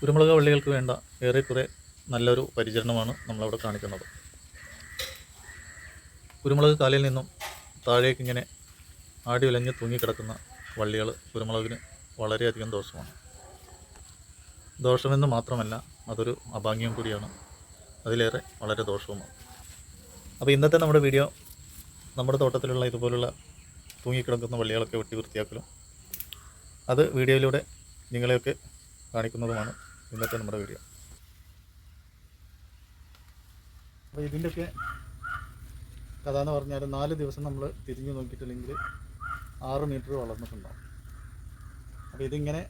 കുരുമുളക് വള്ളികൾക്ക് വേണ്ട ഏറെക്കുറെ നല്ലൊരു പരിചരണമാണ് നമ്മളവിടെ കാണിക്കുന്നത്. കുരുമുളക് കാലിൽ നിന്നും താഴേക്ക് ഇങ്ങനെ ആടി ഉലഞ്ഞ് തൂങ്ങിക്കിടക്കുന്ന വള്ളികൾ കുരുമുളകിന് വളരെയധികം ദോഷമാണ്. ദോഷമെന്ന് മാത്രമല്ല അതൊരു അഭാഗ്യം കൂടിയാണ്. അതിലേറെ വളരെ ദോഷവുമാണ്. അപ്പോൾ ഇന്നത്തെ നമ്മുടെ വീഡിയോ നമ്മുടെ തോട്ടത്തിലുള്ള ഇതുപോലുള്ള തൂങ്ങിക്കിടക്കുന്ന വള്ളികളൊക്കെ വെട്ടി വൃത്തിയാക്കലും അത് വീഡിയോയിലൂടെ നിങ്ങളെയൊക്കെ കാണിക്കുന്നതുമാണ്. ഇന്നത്തെ നമ്മുടെ വീഡിയോ അപ്പോൾ ഇതിന്റെയൊക്കെ കഥ എന്ന് പറഞ്ഞാൽ നാല് ദിവസം നമ്മൾ തിരിഞ്ഞു നോക്കിയിട്ടില്ലെങ്കിൽ ആറ് മീറ്റർ വളർന്നിട്ടുണ്ടാവും. അപ്പോൾ ഇതിങ്ങനെ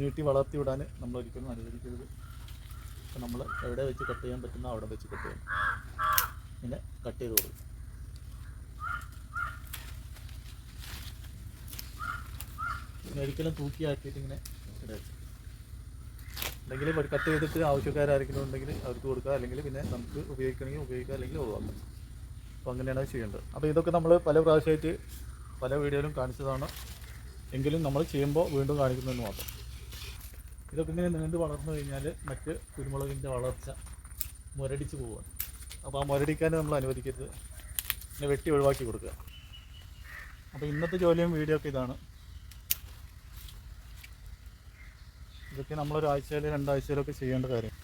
നീട്ടി വളർത്തി വിടാൻ നമ്മൾ ഒരിക്കലും അനുവദിക്കരുത്. അപ്പോൾ നമ്മൾ എവിടെ വെച്ച് കട്ട് ചെയ്യാൻ പറ്റുന്ന അവിടെ വെച്ച് കട്ട് ചെയ്യാം. പിന്നെ കട്ട് ചെയ്ത് കൊടുക്കും. ഒരിക്കലും തൂക്കിയാക്കിയിട്ട് ഇങ്ങനെ ഇടരുത്. അല്ലെങ്കിൽ കട്ട് ചെയ്തിട്ട് ആവശ്യക്കാരെങ്കിലും ഉണ്ടെങ്കിൽ അവർക്ക് കൊടുക്കുക. അല്ലെങ്കിൽ പിന്നെ നമുക്ക് ഉപയോഗിക്കണമെങ്കിൽ ഉപയോഗിക്കുക അല്ലെങ്കിൽ ഒഴിവാക്കാം. അപ്പോൾ അങ്ങനെയാണ് അത് ചെയ്യേണ്ടത്. അപ്പോൾ ഇതൊക്കെ നമ്മൾ പല പ്രാവശ്യമായിട്ട് പല വീഡിയോയിലും കാണിച്ചതാണ്. എങ്കിലും നമ്മൾ ചെയ്യുമ്പോൾ വീണ്ടും കാണിക്കുന്നതെന്ന് മാത്രം. ഇതൊക്കെ ഇങ്ങനെ നീണ്ടു വളർന്നു കഴിഞ്ഞാൽ മറ്റ് കുരുമുളകിന്റെ വളർച്ച മുരടിച്ച് പോവുകയാണ്. അപ്പോൾ ആ മുരടിക്കാൻ നമ്മൾ അനുവദിക്കരുത്. പിന്നെ വെട്ടി ഒഴിവാക്കി കൊടുക്കുക. അപ്പോൾ ഇന്നത്തെ ജോലിയും വീഡിയോ ഒക്കെ ഇതാണ്. ഇതൊക്കെ നമ്മളൊരാഴ്ചയിൽ രണ്ടാഴ്ചയിലൊക്കെ ചെയ്യേണ്ട കാര്യം.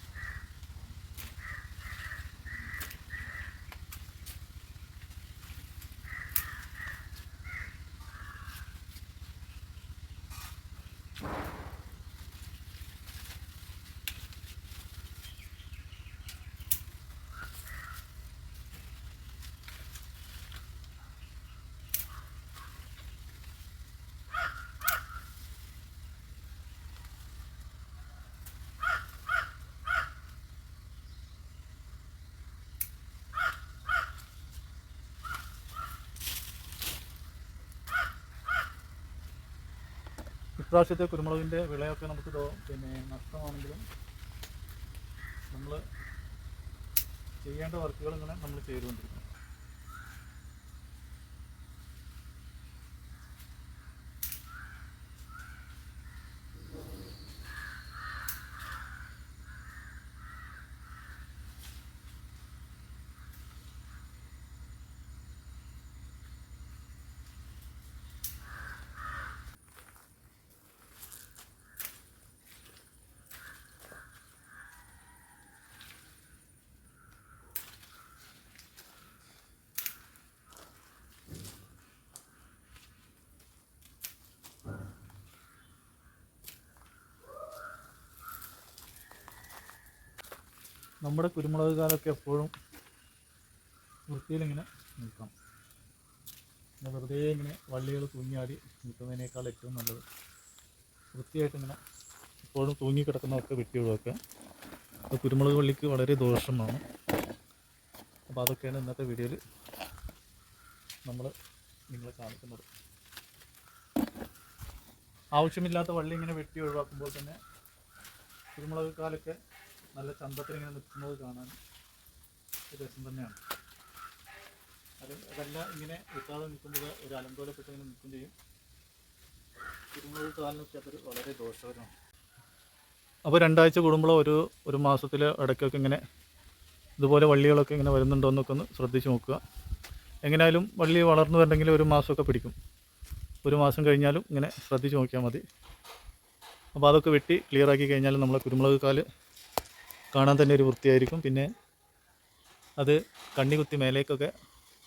ഇപ്രാവശ്യത്തെ കുരുമുളകിന്റെ വിളയൊക്കെ നമുക്ക് പിന്നെ നഷ്ടമാണെങ്കിലും നമ്മൾ ചെയ്യേണ്ട വർക്കുകൾ ഇങ്ങനെ നമ്മൾ ചെയ്തുകൊണ്ടിരിക്കണം നമ്മുടെ കുരുമുളക് കാലമൊക്കെ എപ്പോഴും വൃത്തിയിലിങ്ങനെ നിൽക്കണം. പിന്നെ വെറുതെ ഇങ്ങനെ വള്ളികൾ തൂങ്ങിയാടി നിൽക്കുന്നതിനേക്കാൾ ഏറ്റവും നല്ലത്. വൃത്തിയായിട്ട് ഇങ്ങനെ എപ്പോഴും തൂങ്ങിക്കിടക്കുന്നതൊക്കെ വെട്ടി ഒഴിവാക്കുക. അത് കുരുമുളക് വള്ളിക്ക് വളരെ ദോഷമാണ്. അപ്പോൾ അതൊക്കെയാണ് ഇന്നത്തെ വീഡിയോയിൽ നമ്മൾ നിങ്ങളെ കാണിക്കുന്നത്. ആവശ്യമില്ലാത്ത വള്ളി ഇങ്ങനെ വെട്ടി ഒഴിവാക്കുമ്പോൾ തന്നെ കുരുമുളക് കാലൊക്കെ നല്ല ചന്തത്തിൽ ഇങ്ങനെ നിൽക്കുന്നത് കാണാൻ രസം തന്നെയാണ്. അത് അതെല്ലാം ഇങ്ങനെ വിട്ടാതെ നിൽക്കുമ്പോൾ ഒരു അലങ്കോലപ്പെട്ട് ഇങ്ങനെ നിൽക്കുകയും ചെയ്യും. അതൊരു വളരെ ദോഷകരമാണ്. അപ്പോൾ രണ്ടാഴ്ച കൂടുമ്പോൾ ഒരു ഒരു മാസത്തിൽ ഇടയ്ക്കൊക്കെ ഇങ്ങനെ ഇതുപോലെ വള്ളികളൊക്കെ ഇങ്ങനെ വരുന്നുണ്ടോ എന്നൊക്കെ ഒന്ന് ശ്രദ്ധിച്ച് നോക്കുക. എങ്ങനെയായാലും വള്ളി വളർന്നു വരണമെങ്കിൽ ഒരു മാസമൊക്കെ പിടിക്കും. ഒരു മാസം കഴിഞ്ഞാലും ഇങ്ങനെ ശ്രദ്ധിച്ച് നോക്കിയാൽ മതി. അപ്പോൾ അതൊക്കെ വെട്ടി ക്ലിയർ ആക്കി കഴിഞ്ഞാൽ നമ്മളെ കുരുമുളക് കാൽ കാണാൻ തന്നെ ഒരു വൃത്തിയായിരിക്കും. പിന്നെ അത് കണ്ണികുത്തി മേലേക്കൊക്കെ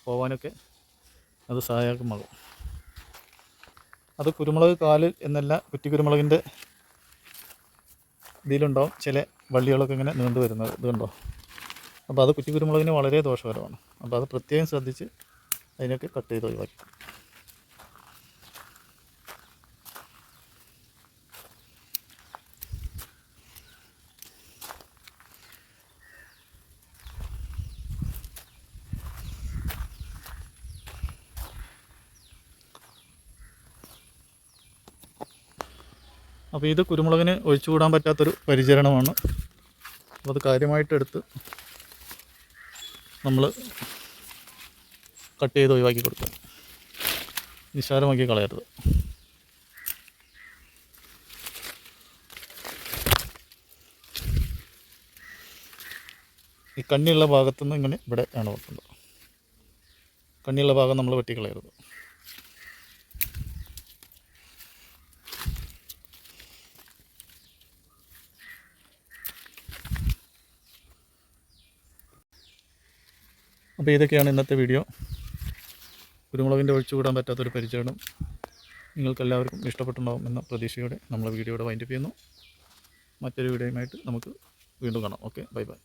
പോകാനൊക്കെ അത് സഹായകമാകും. അത് കുരുമുളക് കാൽ എന്നല്ല കുറ്റി കുരുമുളകിന്റെ ഇതിലുണ്ടാവും ചില വള്ളികളൊക്കെ ഇങ്ങനെ നീണ്ടു വരുന്നത്. ഇതുണ്ടോ അപ്പോൾ അത് കുറ്റി കുരുമുളകിന് വളരെ ദോഷകരമാണ്. അപ്പോൾ അത് പ്രത്യേകം ശ്രദ്ധിച്ച് അതിനൊക്കെ കട്ട് ചെയ്ത് ഒഴിവാക്കി. അപ്പോൾ ഇത് കുരുമുളകിന് ഒഴിച്ചുകൂടാൻ പറ്റാത്തൊരു പരിചരണമാണ്. അപ്പോൾ അത് കാര്യമായിട്ടെടുത്ത് നമ്മൾ കട്ട് ചെയ്ത് ഒഴിവാക്കി കൊടുക്കുക. നിസാരമാക്കി കളയരുത്. ഈ കണ്ണിയുള്ള ഭാഗത്തുനിന്ന് ഇങ്ങനെ ഇവിടെ ആണ് വെക്കുന്നത് കണ്ണിയുള്ള ഭാഗം നമ്മൾ വെട്ടിക്കളയരുത്. അപ്പോൾ ഇതൊക്കെയാണ് ഇന്നത്തെ വീഡിയോ. കുരുമുളകിന്റെ ഒഴിച്ചുകൂടാൻ പറ്റാത്തൊരു പരിചരണം നിങ്ങൾക്കെല്ലാവർക്കും ഇഷ്ടപ്പെട്ടുണ്ടാവും എന്ന പ്രതീക്ഷയോടെ നമ്മൾ വീഡിയോയുടെ വൈൻഡപ്പ് ചെയ്യുന്നു. മറ്റൊരു വീഡിയോയുമായിട്ട് നമുക്ക് വീണ്ടും കാണാം. Okay bye bye.